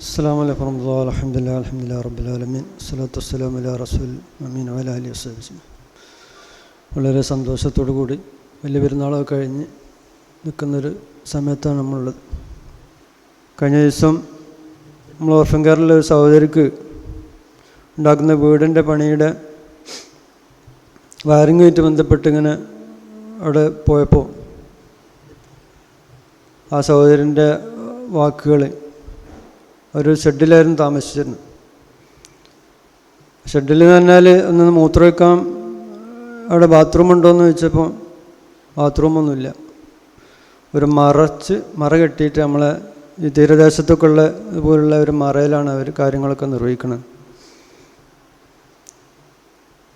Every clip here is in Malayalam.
അസ്സാം വലൈക്കും വർഹമത്തുള്ള അലഹമുല്ല അലഹമുല്ല റബ്ബുലാലമീൻ സ്വലാത്തു വസ്സലാം അല റസൂൽ അമീൻ വല അലി വസ്ലം വളരെ സന്തോഷത്തോടു കൂടി വലിയ പെരുന്നാളൊക്കെ കഴിഞ്ഞ് നിൽക്കുന്നൊരു സമയത്താണ് നമ്മളുള്ളത്. കഴിഞ്ഞ ദിവസം നമ്മൾ ഓർഫൻകാരിലെ ഒരു സഹോദരിക്ക് ഉണ്ടാക്കുന്ന വീടിന്റെ പണിയുടെ വയറിങ്ങുമായിട്ട് ബന്ധപ്പെട്ട് ഇങ്ങനെ അവിടെ പോയപ്പോൾ ആ സഹോദരന്റെ വാക്കുകൾ ഒരു ഷെഡിലായിരുന്നു താമസിച്ചിരുന്നത്. ഷെഡിൽ എന്ന് പറഞ്ഞാൽ ഒന്ന് മൂത്രം വയ്ക്കാൻ അവിടെ ബാത്റൂം ഉണ്ടോയെന്ന് ചോദിച്ചപ്പോൾ ബാത്റൂമൊന്നുമില്ല ഒരു മറച്ച് മറ കെട്ടിയിട്ട് നമ്മളെ ഈ തീരദേശത്തൊക്കെ ഉള്ള ഇതുപോലുള്ള ഒരു മറയിലാണ് അവർ കാര്യങ്ങളൊക്കെ നിർവഹിക്കുന്നത്.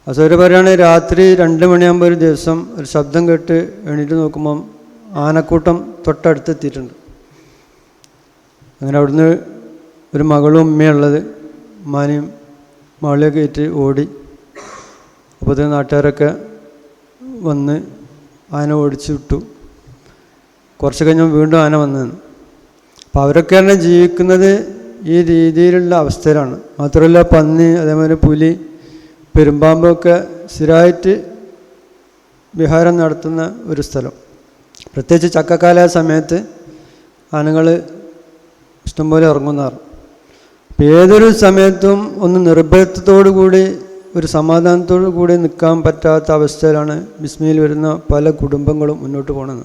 അസൗര് പറയുകയാണെങ്കിൽ രാത്രി രണ്ട് മണിയാകുമ്പോൾ ഒരു ദിവസം ഒരു ശബ്ദം കേട്ട് എണീറ്റ് നോക്കുമ്പം ആനക്കൂട്ടം തൊട്ടടുത്തെത്തിയിട്ടുണ്ട്. അങ്ങനെ അവിടുന്ന് ഒരു മകളും ഉമ്മയുള്ളത് ഉമ്മാനെയും മകളെയൊക്കെ ഏറ്റ് ഓടി. അപ്പോൾ നാട്ടുകാരൊക്കെ വന്ന് ആന ഓടിച്ചു വിട്ടു. കുറച്ച് കഴിഞ്ഞാൽ വീണ്ടും ആന വന്നു അപ്പോൾ അവരൊക്കെ തന്നെ ജീവിക്കുന്നത് ഈ രീതിയിലുള്ള അവസ്ഥയിലാണ്. മാത്രമല്ല പന്നി അതേമാതിരി പുലി പെരുമ്പാമ്പൊക്കെ സ്ഥിരമായിട്ട് വിഹാരം നടത്തുന്ന ഒരു സ്ഥലം. പ്രത്യേകിച്ച് ചക്കക്കാല സമയത്ത് ആനകൾ ഇഷ്ടംപോലെ ഇറങ്ങുന്നതാണ്. അപ്പോൾ ഏതൊരു സമയത്തും ഒന്ന് നിർഭയത്വത്തോടു കൂടി ഒരു സമാധാനത്തോടു കൂടി നിൽക്കാൻ പറ്റാത്ത അവസ്ഥയിലാണ് ബിസ്മിയിൽ വരുന്ന പല കുടുംബങ്ങളും മുന്നോട്ട് പോകുന്നത്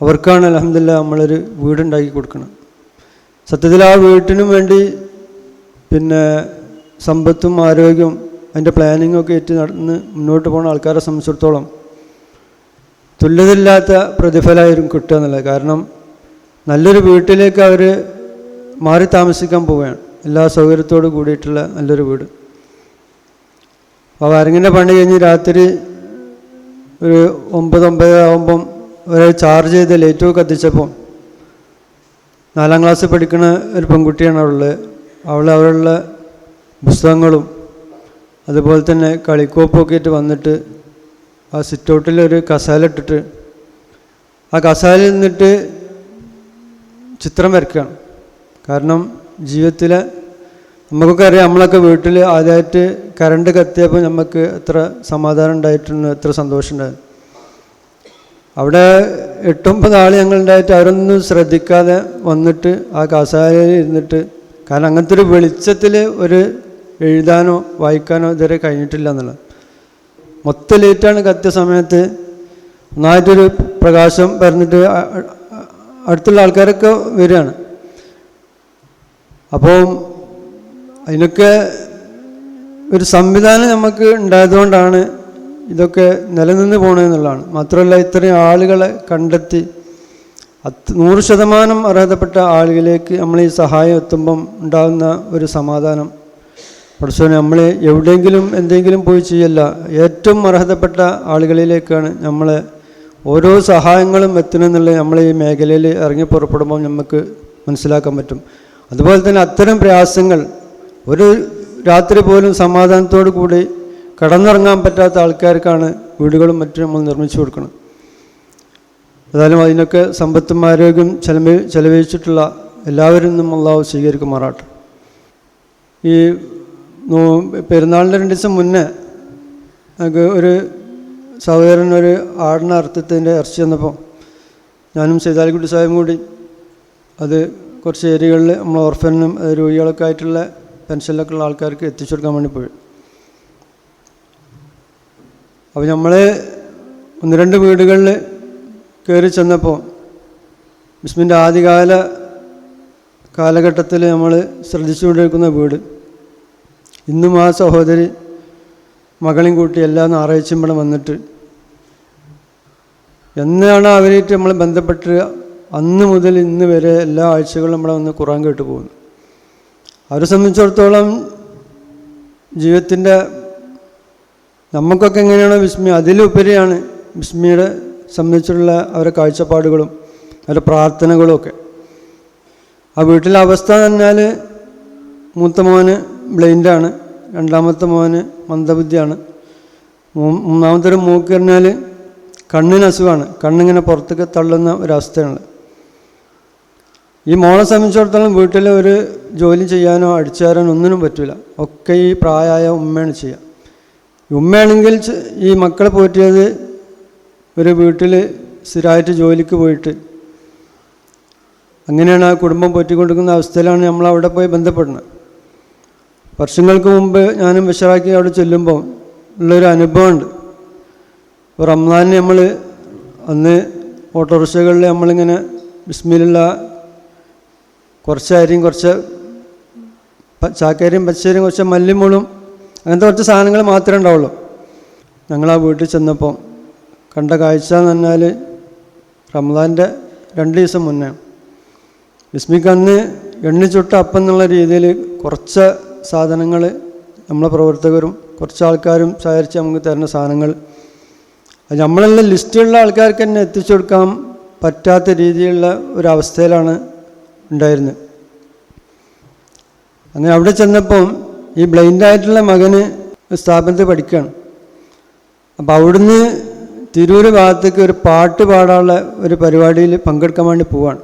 അവർക്കാണ് അലഹമില്ല നമ്മളൊരു വീടുണ്ടാക്കി കൊടുക്കണം സത്യത്തിൽ ആ വീട്ടിനും വേണ്ടി പിന്നെ സമ്പത്തും ആരോഗ്യവും അതിന്റെ പ്ലാനിങ്ങൊക്കെ ഏറ്റ് നടന്ന് മുന്നോട്ട് പോകുന്ന ആൾക്കാരെ സംബന്ധിച്ചിടത്തോളം തുല്യതയില്ലാത്ത പ്രതിഫലമായിരുന്നു കിട്ടുക എന്നുള്ളത്. കാരണം നല്ലൊരു വീട്ടിലേക്ക് അവർ മാറി താമസിക്കാൻ പോവുകയാണ്. എല്ലാ സൗകര്യത്തോടും കൂടിയിട്ടുള്ള നല്ലൊരു വീട്. അപ്പോൾ വരങ്ങിന്റെ പണി കഴിഞ്ഞ് രാത്രി ഒരു ഒമ്പത് ഒമ്പത് ആകുമ്പം ഒരു ചാർജ് ചെയ്ത് ലൈറ്റൊക്കെ കത്തിച്ചപ്പോൾ നാലാം ക്ലാസ്സിൽ പഠിക്കുന്ന ഒരു പെൺകുട്ടിയാണ് അവളുള്ളത് അവൾ അവളുള്ള പുസ്തകങ്ങളും അതുപോലെ തന്നെ കളിക്കോപ്പൊക്കെ ആയിട്ട് വന്നിട്ട് ആ സിറ്റൗട്ടിൽ ഒരു കസാല ഇട്ടിട്ട് ആ കസാലയിൽ നിന്നിട്ട് ചിത്രം വരയ്ക്കുകയാണ്. കാരണം ജീവിതത്തിൽ നമുക്കൊക്കെ അറിയാം നമ്മളൊക്കെ വീട്ടിൽ ആദ്യമായിട്ട് കറണ്ട് കത്തിയപ്പോൾ നമുക്ക് എത്ര സമാധാനം ഉണ്ടായിട്ടുണ്ട് എത്ര സന്തോഷം ഉണ്ടായിരുന്നു അവിടെ എട്ടൊമ്പത് ആൾ ഞങ്ങളുണ്ടായിട്ട് അവരൊന്നും ശ്രദ്ധിക്കാതെ വന്നിട്ട് ആ കസാലയിൽ ഇരുന്നിട്ട് കാരണം അങ്ങനത്തെ ഒരു വെളിച്ചത്തിൽ ഒരു എഴുതാനോ വായിക്കാനോ ഇതുവരെ കഴിഞ്ഞിട്ടില്ല എന്നുള്ളത്. മൊത്തം ലേറ്റാണ് കത്തിയ സമയത്ത്. ഒന്നായിട്ടൊരു പ്രകാശം പറഞ്ഞിട്ട് അടുത്തുള്ള ആൾക്കാരൊക്കെ വരികയാണ്. അപ്പോൾ അതിനൊക്കെ ഒരു സംവിധാനം നമുക്ക് ഉണ്ടായതുകൊണ്ടാണ് ഇതൊക്കെ നിലനിന്ന് പോകണമെന്നുള്ളതാണ് മാത്രമല്ല ഇത്രയും ആളുകളെ കണ്ടെത്തി അത് നൂറ് ശതമാനം അർഹതപ്പെട്ട ആളുകളിലേക്ക് നമ്മൾ ഈ സഹായം എത്തുമ്പം ഉണ്ടാകുന്ന ഒരു സമാധാനം. പഠിച്ചോനെ നമ്മൾ എവിടെയെങ്കിലും എന്തെങ്കിലും പോയി ചെയ്യല്ല. ഏറ്റവും അർഹതപ്പെട്ട ആളുകളിലേക്കാണ് നമ്മൾ ഓരോ സഹായങ്ങളും എത്തണമെന്നുള്ളത് നമ്മൾ ഈ മേഖലയിൽ ഇറങ്ങി പുറപ്പെടുമ്പോൾ നമുക്ക് മനസ്സിലാക്കാൻ പറ്റും. അതുപോലെ തന്നെ അത്തരം പ്രയാസങ്ങൾ ഒരു രാത്രി പോലും സമാധാനത്തോടു കൂടി കടന്നിറങ്ങാൻ പറ്റാത്ത ആൾക്കാർക്കാണ് വീടുകളും മറ്റും നമ്മൾ നിർമ്മിച്ചു കൊടുക്കണം ഏതായാലും അതിനൊക്കെ സമ്പത്തും ആരോഗ്യം ചെലവ് ചെലവഴിച്ചിട്ടുള്ള എല്ലാവരും നിന്നും അള്ളാഹു സ്വീകരിക്കുമാറാട്ടെ ഈ പെരുന്നാളിന്റെ രണ്ട് ദിവസം മുന്നേ നമുക്ക് ഒരു സഹോദരൻ ഒരു ആടിന അർത്ഥത്തിന്റെ ഇറച്ചി വന്നപ്പോൾ ഞാനും സൈതാലിക്കുട്ടി സാഹിബും കൂടി അത് കുറച്ച് ഏരിയകളിൽ നമ്മൾ ഓർഫനും രോഗികളൊക്കെ ആയിട്ടുള്ള പെൻഷനിലൊക്കെ ഉള്ള ആൾക്കാർക്ക് എത്തിച്ചു കൊടുക്കാൻ വേണ്ടി പോയി. അപ്പോൾ നമ്മൾ ഒന്ന് രണ്ട് വീടുകളിൽ കയറി ചെന്നപ്പോൾ ബിസ്മിന്റെ ആദ്യകാല കാലഘട്ടത്തിൽ നമ്മൾ ശ്രദ്ധിച്ചുകൊണ്ടിരിക്കുന്ന വീട്. ഇന്നും ആ സഹോദരി മകളെയും കൂട്ടി എല്ലാ ഞായറാഴ്ചയും ഇവിടെ വന്നിട്ട്. എന്നാണ് അവരായിട്ട് നമ്മൾ ബന്ധപ്പെട്ട് അന്ന് മുതൽ ഇന്ന് വരെ എല്ലാ ആഴ്ചകളും നമ്മളെ വന്ന് ഖുറാൻ കേട്ട് പോകുന്നു. അവരെ സംബന്ധിച്ചിടത്തോളം ജീവിതത്തിന്റെ നമുക്കൊക്കെ എങ്ങനെയാണോ വിസ്മി അതിലുപരിയാണ് വിസ്മിയുടെ സംബന്ധിച്ചുള്ള അവരുടെ കാഴ്ചപ്പാടുകളും അവരുടെ പ്രാർത്ഥനകളും ഒക്കെ. ആ വീട്ടിലെ അവസ്ഥ തന്നാൽ മൂത്ത മോന് ബ്ലൈൻഡാണ് രണ്ടാമത്തെ മോന് മന്ദബുദ്ധിയാണ്. മൂന്നാമത്തെ ഒരു മൂക്ക് പറഞ്ഞാൽ കണ്ണിന് അസുഖമാണ്. കണ്ണിങ്ങനെ പുറത്തേക്ക് തള്ളുന്ന ഒരവസ്ഥയാണ് ഈ മോളെ സംബന്ധിച്ചിടത്തോളം വീട്ടിൽ ഒരു ജോലി ചെയ്യാനോ അടിച്ചേരാനോ ഒന്നിനും പറ്റില്ല ഒക്കെ ഈ പ്രായമായ ഉമ്മയാണ് ചെയ്യുക ഉമ്മയാണെങ്കിൽ ഈ മക്കളെ പോറ്റിയത് ഒരു വീട്ടിൽ സ്ഥിരമായിട്ട് ജോലിക്ക് പോയിട്ട് അങ്ങനെയാണ് ആ കുടുംബം പോറ്റിക്കൊണ്ടിരിക്കുന്ന അവസ്ഥയിലാണ് നമ്മൾ അവിടെ പോയി ബന്ധപ്പെടുന്നത്. വർഷങ്ങൾക്ക് മുമ്പ് ഞാനും ബഷറാക്കി അവിടെ ചെല്ലുമ്പോൾ ഉള്ളൊരു അനുഭവമുണ്ട്. ഇപ്പോൾ റംസാനിന് നമ്മൾ അന്ന് ഓട്ടോറിക്ഷകളിൽ നമ്മളിങ്ങനെ ബിസ്മിലുള്ള കുറച്ച് അരിയും കുറച്ച് ചാക്കരിയും പച്ചരിയും കുറച്ച് മല്ലിമുളും അങ്ങനത്തെ കുറച്ച് സാധനങ്ങൾ മാത്രമേ ഉണ്ടാവുള്ളൂ. ഞങ്ങൾ ആ വീട്ടിൽ ചെന്നപ്പോൾ കണ്ട കാഴ്ച എന്ന് പറഞ്ഞാൽ റംസാന്റെ രണ്ട് ദിവസം മുന്നേ. വിസ്മിക്ക് അന്ന് എണ്ണിച്ചുട്ട അപ്പം എന്നുള്ള രീതിയിൽ കുറച്ച് സാധനങ്ങൾ നമ്മളെ പ്രവർത്തകരും കുറച്ച് ആൾക്കാരും സഹകരിച്ച് നമുക്ക് തരുന്ന സാധനങ്ങൾ. അത് നമ്മളെല്ലാം ലിസ്റ്റുള്ള ആൾക്കാർക്ക് തന്നെ എത്തിച്ചു കൊടുക്കാൻ പറ്റാത്ത രീതിയിലുള്ള ഒരവസ്ഥയിലാണ് ഉണ്ടായിരുന്നത് അങ്ങനെ അവിടെ ചെന്നപ്പോൾ ഈ ബ്ലൈൻഡായിട്ടുള്ള മകന് സ്ഥാപനത്തിൽ പഠിക്കുകയാണ്. അപ്പോൾ അവിടുന്ന് തിരൂർ ഭാഗത്തേക്ക് ഒരു പാട്ട് പാടാനുള്ള ഒരു പരിപാടിയിൽ പങ്കെടുക്കാൻ വേണ്ടി പോവാണ്.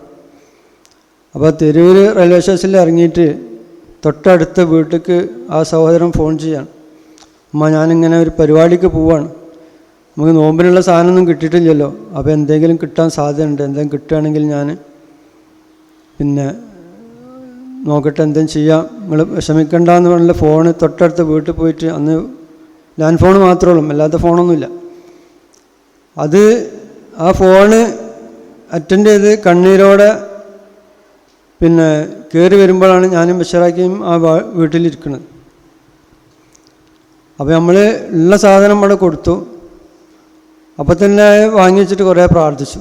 അപ്പോൾ തിരൂർ റെയിൽവേ സ്റ്റേഷനിൽ ഇറങ്ങിയിട്ട് തൊട്ടടുത്ത വീട്ടിലേക്ക് ആ സഹോദരൻ ഫോൺ ചെയ്യാണ്. അമ്മ ഞാനിങ്ങനെ ഒരു പരിപാടിക്ക് പോവാണ്. നമുക്ക് നോമ്പിനുള്ള സാധനമൊന്നും കിട്ടിയിട്ടില്ലല്ലോ. അപ്പോൾ എന്തെങ്കിലും കിട്ടാൻ സാധ്യതയുണ്ട്. എന്തെങ്കിലും കിട്ടുകയാണെങ്കിൽ ഞാൻ പിന്നെ നോക്കട്ടെ എന്തും ചെയ്യാം. നിങ്ങൾ വിഷമിക്കണ്ടെന്ന് പറഞ്ഞാൽ ഫോണ് തൊട്ടടുത്ത് വീട്ടിൽ പോയിട്ട് അന്ന് ലാൻഡ് ഫോൺ മാത്രമേ ഉള്ളൂ അല്ലാത്ത ഫോണൊന്നുമില്ല. അത് ആ ഫോണ് അറ്റൻഡ് ചെയ്ത് കണ്ണീരോടെ പിന്നെ കയറി വരുമ്പോഴാണ് ഞാനും ബഷറാക്കിയും ആ വീട്ടിലിരിക്കുന്നത്. അപ്പോൾ നമ്മൾ ഉള്ള സാധനം അവിടെ കൊടുത്തു. അപ്പം തന്നെ വാങ്ങി വെച്ചിട്ട് കുറേ പ്രാർത്ഥിച്ചു.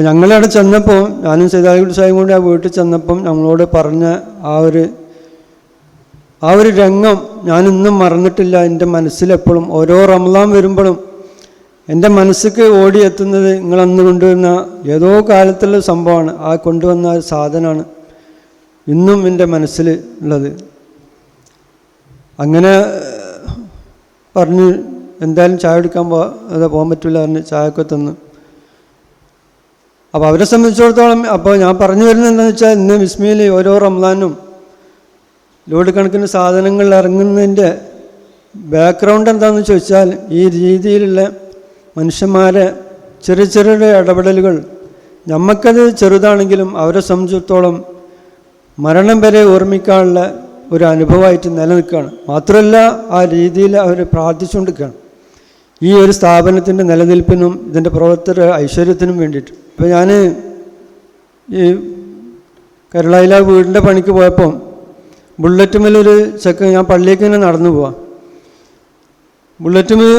അപ്പം ഞങ്ങളവിടെ ചെന്നപ്പോൾ ഞാനും സൈതാലിക്കുട്ടി സ്വാമി കൂടി ആ വീട്ടിൽ ചെന്നപ്പം ഞങ്ങളോട് പറഞ്ഞ ആ ഒരു ആ ഒരു രംഗം ഞാനിന്നും മറന്നിട്ടില്ല. എന്റെ മനസ്സിലെപ്പോഴും ഓരോ റമലാം വരുമ്പോഴും എന്റെ മനസ്സിക്ക് ഓടിയെത്തുന്നത് നിങ്ങളന്ന് കൊണ്ടുവന്ന ഏതോ കാലത്തുള്ള സംഭവമാണ്. ആ കൊണ്ടുവന്ന ഒരു സാധനമാണ് ഇന്നും എന്റെ മനസ്സിൽ ഉള്ളത് അങ്ങനെ പറഞ്ഞ് എന്തായാലും ചായ എടുക്കാൻ പോകാൻ പറ്റില്ല പറഞ്ഞ് ചായയൊക്കെ തന്നു. അപ്പോൾ അവരെ സംബന്ധിച്ചിടത്തോളം അപ്പോൾ ഞാൻ പറഞ്ഞു വരുന്നത് എന്താണെന്ന് വെച്ചാൽ ഇന്ന് വിസ്മയിൽ ഓരോ റംലാനും ലോഡ് കണക്കിന് സാധനങ്ങൾ ഇറങ്ങുന്നതിന്റെ ബാക്ക്ഗ്രൗണ്ട് എന്താണെന്ന് ചോദിച്ചാൽ ഈ രീതിയിലുള്ള മനുഷ്യന്മാരെ ചെറിയ ചെറിയ ഇടപെടലുകൾ. നമുക്കത് ചെറുതാണെങ്കിലും അവരെ സംബന്ധിച്ചിടത്തോളം മരണം വരെ ഓർമ്മിക്കാനുള്ള ഒരു അനുഭവമായിട്ട് നിലനിൽക്കുകയാണ്. മാത്രമല്ല ആ രീതിയിൽ അവർ പ്രാർത്ഥിച്ചുകൊണ്ടിരിക്കുകയാണ്. ഈ ഒരു സ്ഥാപനത്തിന്റെ നിലനിൽപ്പിനും ഇതിന്റെ പ്രവർത്തന ഐശ്വര്യത്തിനും വേണ്ടിയിട്ട്. ഇപ്പോൾ ഞാൻ ഈ കരളായില വീടിന്റെ പണിക്ക് പോയപ്പം ബുള്ളറ്റുമേലൊരു ചെക്ക് ഞാൻ പള്ളിയിലേക്ക് തന്നെ നടന്നു പോവാം. ബുള്ളറ്റുമേ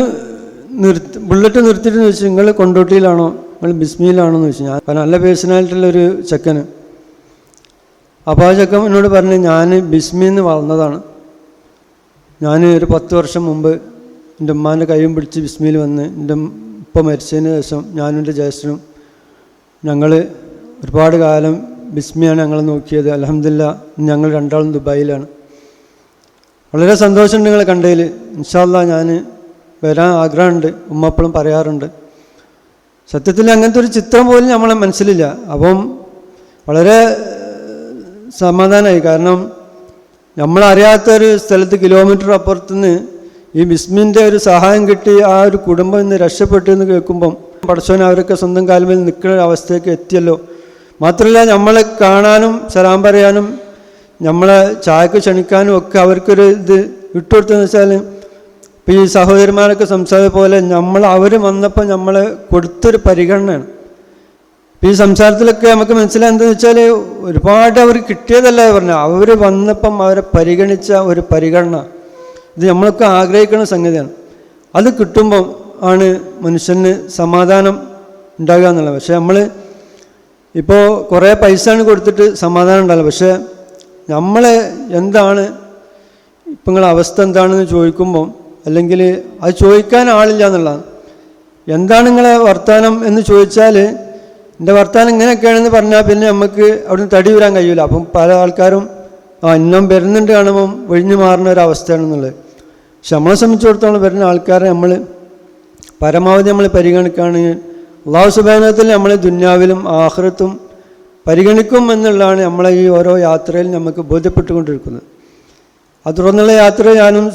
നിർത്തി ബുള്ളറ്റ് നിർത്തിയിട്ട് ചോദിച്ചു നിങ്ങൾ കൊണ്ടോട്ടിയിലാണോ? നിങ്ങൾ ബിസ്മിയിലാണോ എന്ന് ചോദിച്ചു. ഞാൻ നല്ല പേഴ്സണാലിറ്റിയുള്ളൊരു ചെക്കന്. അപ്പോൾ ആ ചെക്കൻ എന്നോട് പറഞ്ഞു ഞാൻ ബിസ്മിയിൽ നിന്ന് വളർന്നതാണ്. ഞാൻ ഒരു പത്ത് വർഷം മുമ്പ് എന്റെ ഉമ്മാന്റെ കൈയും പിടിച്ച് ബിസ്മിയിൽ വന്ന് എന്റെ ഉപ്പ മരിച്ചതിന് ശേഷം ഞാനും എന്റെ ജ്യേഷ്ഠനും ഞങ്ങൾ ഒരുപാട് കാലം ബിസ്മിയാണ് ഞങ്ങൾ നോക്കിയത്. അലഹമില്ല ഞങ്ങൾ രണ്ടാളും ദുബായിലാണ്. വളരെ സന്തോഷമുണ്ട് നിങ്ങളെ കണ്ടതിൽ ഇൻഷാല്ല ഞാൻ വരാൻ ആഗ്രഹമുണ്ട്. ഉമ്മ എപ്പോഴും പറയാറുണ്ട്. സത്യത്തിൽ അങ്ങനത്തെ ഒരു ചിത്രം പോലും നമ്മളെ മനസ്സിലില്ല. അപ്പം വളരെ സമാധാനമായി കാരണം നമ്മളറിയാത്ത ഒരു സ്ഥലത്ത് കിലോമീറ്റർ അപ്പുറത്തുനിന്ന് ഈ ബിസ്മിന്റെ ഒരു സഹായം കിട്ടി ആ ഒരു കുടുംബം ഇന്ന് രക്ഷപ്പെട്ടു എന്ന് കേൾക്കുമ്പം പടച്ചോൻ അവരൊക്കെ സ്വന്തം കാലുമേൽ നിൽക്കുന്ന അവസ്ഥയൊക്കെ എത്തിയല്ലോ. മാത്രമല്ല നമ്മളെ കാണാനും സലാം പറയാനും നമ്മളെ ചായക്ക് ക്ഷണിക്കാനും ഒക്കെ അവർക്കൊരു ഇത് ഇട്ടുകൊടുത്തതെന്ന് വെച്ചാൽ ഇപ്പോൾ ഈ സഹോദരന്മാരൊക്കെ സംസാരിച്ച പോലെ നമ്മൾ അവർ വന്നപ്പോൾ നമ്മളെ കൊടുത്തൊരു പരിഗണനയാണ്. ഇപ്പം ഈ സംസാരത്തിലൊക്കെ നമുക്ക് മനസ്സിലായെന്താണെന്ന് വെച്ചാൽ ഒരുപാട് അവർ കിട്ടിയതല്ല പറഞ്ഞു. അവർ വന്നപ്പം അവരെ പരിഗണിച്ച ഒരു പരിഗണന. ഇത് നമ്മളൊക്കെ ആഗ്രഹിക്കുന്ന സംഗതിയാണ്. അത് കിട്ടുമ്പം ആണ് മനുഷ്യന് സമാധാനം ഉണ്ടാകുക എന്നുള്ളത്. പക്ഷേ നമ്മൾ ഇപ്പോൾ കുറേ പൈസയാണ് കൊടുത്തിട്ട് സമാധാനം ഉണ്ടാവില്ല പക്ഷേ നമ്മൾ എന്താണ് ഇപ്പം നിങ്ങളെ അവസ്ഥ എന്താണെന്ന് ചോദിക്കുമ്പം അല്ലെങ്കിൽ അത് ചോദിക്കാൻ ആളില്ല എന്നുള്ളതാണ്. എന്താണ് നിങ്ങളെ വർത്തമാനം എന്ന് ചോദിച്ചാൽ എന്റെ വർത്തമാനം ഇങ്ങനെയൊക്കെയാണെന്ന് പറഞ്ഞാൽ പിന്നെ നമുക്ക് അവിടുന്ന് തടി വരാൻ കഴിയില്ല അപ്പം പല ആൾക്കാരും ആ ഇന്നും വരുന്നുണ്ട് കാണുമ്പം ഒഴിഞ്ഞു മാറുന്ന ഒരു അവസ്ഥയാണെന്നുള്ളത്. പക്ഷെ നമ്മളെ സംബന്ധിച്ചിടത്തോളം വരുന്ന ആൾക്കാരെ നമ്മൾ പരമാവധി നമ്മൾ പരിഗണിക്കുകയാണെങ്കിൽ അള്ളാഹു സുബാനത്തിൽ നമ്മൾ ദുന്യാവിലും ആഹ്റത്തും പരിഗണിക്കും എന്നുള്ളതാണ് നമ്മളെ ഈ ഓരോ യാത്രയിൽ നമുക്ക് ബോധ്യപ്പെട്ടുകൊണ്ടിരിക്കുന്നത്. അത് തുടർന്നുള്ള യാത്ര ഞാനും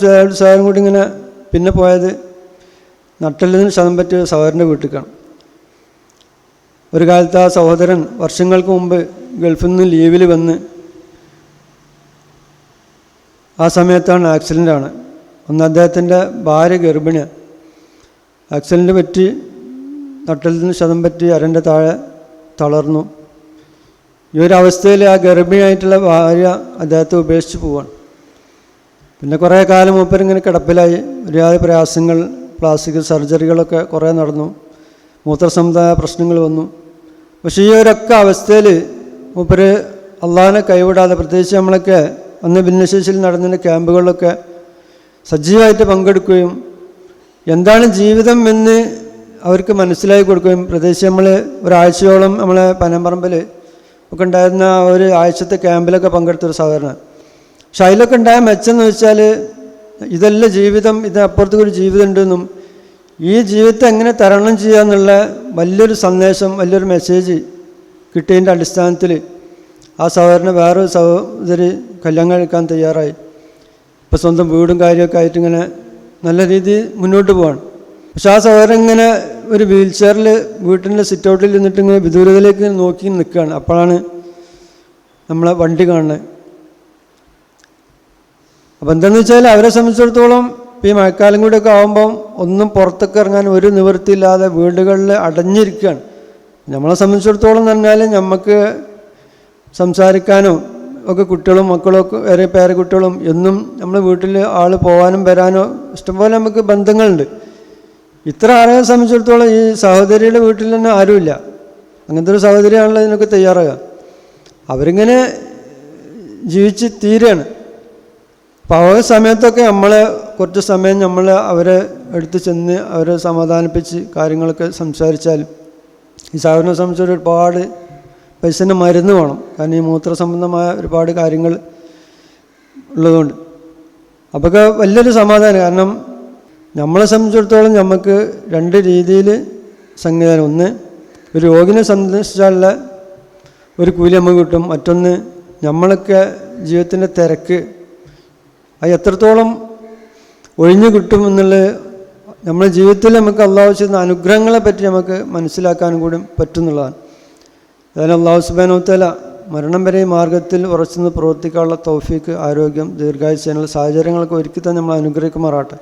സാറും കൂടി ഇങ്ങനെ പിന്നെ പോയത് നട്ടലിൽ ശതം പറ്റിയ സഹോദരന്റെ വീട്ടിലേക്കാണ് ഒരു കാലത്ത് ആ സഹോദരൻ വർഷങ്ങൾക്ക് മുമ്പ് ഗൾഫിൽ നിന്ന് ലീവിൽ വന്ന് ആ സമയത്താണ് ആക്സിഡന്റാണ് ഒന്ന് അദ്ദേഹത്തിന്റെ ഭാര്യ ഗർഭിണിയാണ്. ആക്സിഡന്റ് പറ്റി നട്ടലിൽ നിന്ന് ശതം പറ്റി അരന്റെ താഴെ തളർന്നു. ഈ ഒരു അവസ്ഥയിൽ ആ ഗർഭിണിയായിട്ടുള്ള ഭാര്യ അദ്ദേഹത്തെ ഉപേക്ഷിച്ച് പോവാണ്. പിന്നെ കുറേ കാലം മൂപ്പരിങ്ങനെ കിടപ്പിലായി. ഒരുപാട് പ്രയാസങ്ങൾ പ്ലാസ്റ്റിക് സർജറികളൊക്കെ കുറേ നടന്നു. മൂത്രസമുദായ പ്രശ്നങ്ങൾ വന്നു. പക്ഷേ ഈ ഒരൊക്കെ അവസ്ഥയിൽ മൂപ്പര് അള്ളാഹിനെ കൈവിടാതെ പ്രത്യേകിച്ച് നമ്മളൊക്കെ അന്ന് ഭിന്നശേഷിയിൽ നടന്നിരുന്ന ക്യാമ്പുകളിലൊക്കെ സജീവമായിട്ട് പങ്കെടുക്കുകയും എന്താണ് ജീവിതം എന്ന് അവർക്ക് മനസ്സിലാക്കി കൊടുക്കുകയും പ്രത്യേകിച്ച് നമ്മൾ ഒരാഴ്ചയോളം നമ്മളെ പനമ്പറമ്പിൽ ഒക്കെ ഉണ്ടായിരുന്ന ഒരു ആഴ്ചത്തെ ക്യാമ്പിലൊക്കെ പങ്കെടുത്തൊരു സാധാരണ പക്ഷെ അതിലൊക്കെ ഉണ്ടായ മെച്ചെന്ന് വെച്ചാൽ ഇതല്ല ജീവിതം ഇതിനപ്പുറത്തേക്ക് ഒരു ജീവിതം ഉണ്ടെന്നും ഈ ജീവിതത്തെ എങ്ങനെ തരണം ചെയ്യുക എന്നുള്ള വലിയൊരു സന്ദേശം വലിയൊരു മെസ്സേജ് കിട്ടിയതിന്റെ അടിസ്ഥാനത്തിൽ ആ സഹോദരനെ വേറൊരു സഹോദരി കല്യാണം കഴിക്കാൻ തയ്യാറായി. ഇപ്പോൾ സ്വന്തം വീടും കാര്യമൊക്കെ ആയിട്ട് ഇങ്ങനെ നല്ല രീതിയിൽ മുന്നോട്ട് പോവാണ്. പക്ഷെ ആ സഹോദരൻ ഇങ്ങനെ ഒരു വീൽ ചെയറിൽ വീട്ടിന്റെ സിറ്റ് ഔട്ടിൽ നിന്നിട്ട് ഇങ്ങനെ വിദൂരതയിലേക്ക് നോക്കി നിൽക്കുകയാണ്. അപ്പോഴാണ് നമ്മളെ വണ്ടി കാണുന്നത്. അപ്പം എന്താണെന്ന് വെച്ചാൽ അവരെ സംബന്ധിച്ചിടത്തോളം ഈ മഴക്കാലം കൂടിയൊക്കെ ആകുമ്പം ഒന്നും പുറത്തൊക്കെ ഇറങ്ങാൻ ഒരു നിവൃത്തിയില്ലാതെ വീടുകളിൽ അടഞ്ഞിരിക്കുകയാണ്. നമ്മളെ സംബന്ധിച്ചിടത്തോളം പറഞ്ഞാൽ നമുക്ക് സംസാരിക്കാനോ ഒക്കെ കുട്ടികളും മക്കളും ഒക്കെ വേറെ പേരക്കുട്ടികളും എന്നും നമ്മൾ വീട്ടിൽ ആൾ പോകാനും വരാനോ ഇഷ്ടംപോലെ നമുക്ക് ബന്ധങ്ങളുണ്ട്. ഇത്ര ആളെ സംബന്ധിച്ചിടത്തോളം ഈ സഹോദരിയുടെ വീട്ടിൽ തന്നെ ആരുമില്ല. അങ്ങനത്തെ ഒരു സഹോദരിയാണല്ലോ ഇതിനൊക്കെ തയ്യാറാകുക അവരിങ്ങനെ ജീവിച്ച് തീരുകയാണ് അപ്പോൾ ആ സമയത്തൊക്കെ നമ്മൾ കുറച്ച് സമയം നമ്മൾ അവരെ എടുത്ത് ചെന്ന് അവരെ സമാധാനിപ്പിച്ച് കാര്യങ്ങളൊക്കെ സംസാരിച്ചാൽ ഈ സഹോദരനെ സംബന്ധിച്ച് ഒരുപാട് പൈസന്റെ മരുന്ന് വേണം. കാരണം ഈ മൂത്ര സംബന്ധമായ ഒരുപാട് കാര്യങ്ങൾ ഉള്ളതുകൊണ്ട്. അപ്പോൾ വലിയൊരു സമാധാനം. കാരണം നമ്മളെ സംബന്ധിച്ചിടത്തോളം നമുക്ക് രണ്ട് രീതിയിൽ സംഗീതം ഒന്ന് ഒരു രോഗിനെ സന്ദർശിച്ചാലുള്ള ഒരു കൂലി നമുക്ക് കിട്ടും. മറ്റൊന്ന് നമ്മളൊക്കെ ജീവിതത്തിന്റെ തിരക്ക് അത് എത്രത്തോളം ഒഴിഞ്ഞു കിട്ടും എന്നുള്ളത് നമ്മുടെ ജീവിതത്തിൽ നമുക്ക് അള്ളാഹു ചെയ്യുന്ന അനുഗ്രഹങ്ങളെ പറ്റി നമുക്ക് മനസ്സിലാക്കാനും കൂടി പറ്റുന്നുള്ളതാണ്. അതായത് അള്ളാഹു സുബാനോത്തല മരണം വരെ ഈ മാർഗത്തിൽ ഉറച്ചുനിന്ന് പ്രവർത്തിക്കാനുള്ള തൗഫീക്ക് ആരോഗ്യം ദീർഘായുസ് അതിനുള്ള സാഹചര്യങ്ങളൊക്കെ ഒരുക്കി തന്നെ നമ്മൾ അനുഗ്രഹിക്കുമാറാട്ടെ